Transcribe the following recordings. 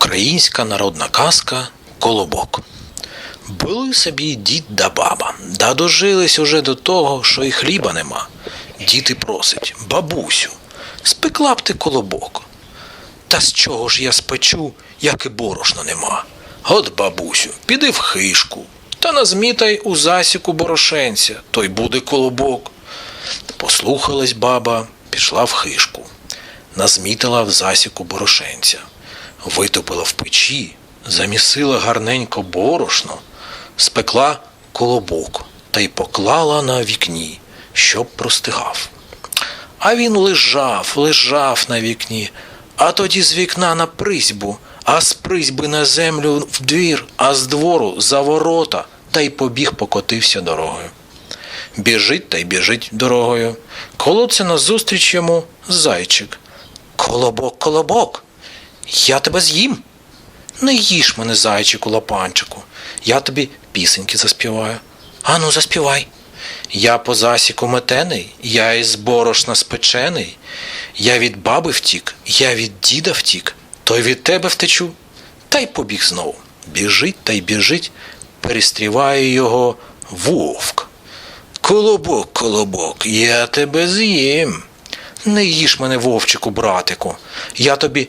Українська народна казка Колобок. Були собі дід да баба, да дожились уже до того, що і хліба нема. Дід і просить, бабусю, спекла б ти колобок. Та з чого ж я спечу, як і борошна нема? От, бабусю, піди в хишку, та назмітай у засіку борошенця, то й буде колобок. Послухалась баба, пішла в хишку, назмітила в засіку борошенця, витопила в печі, замісила гарненько борошно, спекла колобок та й поклала на вікні, щоб простигав. А він лежав, лежав на вікні, а тоді з вікна на призьбу, а з призьби на землю в двір, а з двору за ворота, та й побіг покотився дорогою. Біжить та й біжить дорогою. Колоться назустріч йому зайчик. Колобок, колобок, я тебе з'їм. Не їж мене, зайчику лапанчику, я тобі пісеньки заспіваю. Ану, заспівай. Я по засіку метений, я із борошна спечений. Я від баби втік, я від діда втік, то від тебе втечу. Та й побіг знову. Біжить та й біжить, перестріває його вовк. Колобок, колобок, я тебе з'їм. Не їж мене, вовчику, братику, я тобі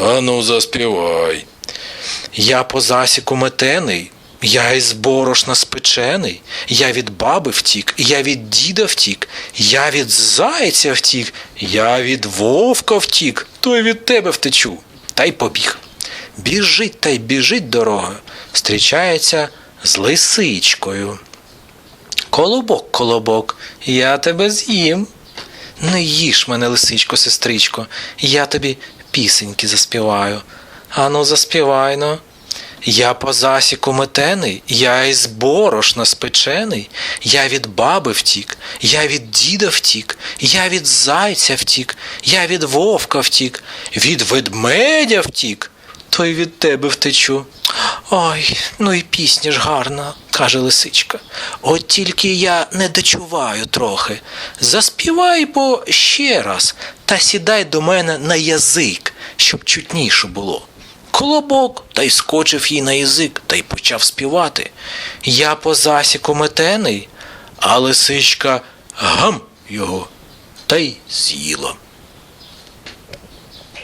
Ану, заспівай. Я по засіку метений, я із борошна спечений, я від баби втік, я від діда втік, я від зайця втік, я від вовка втік, то й від тебе втечу. Та й побіг. Біжить та й біжить дорогою, зустрічається з лисичкою. Колобок, колобок, я тебе з'їм. Не їж мене, лисичко, сестричко, я тобі пісеньки заспіваю. Ану, заспівай но. Я по засіку метений, я із борошна спечений, я від баби втік, я від діда втік, я від зайця втік, я від вовка втік, від ведмедя втік, то й від тебе втечу. Ой, ну і пісня ж гарна, каже лисичка. От тільки я не дочуваю трохи. Заспівай бо ще раз та сідай до мене на язик, щоб чутніше було. Колобок та й скочив їй на язик та й почав співати. Я по засіку метений, а лисичка гам його та й з'їла.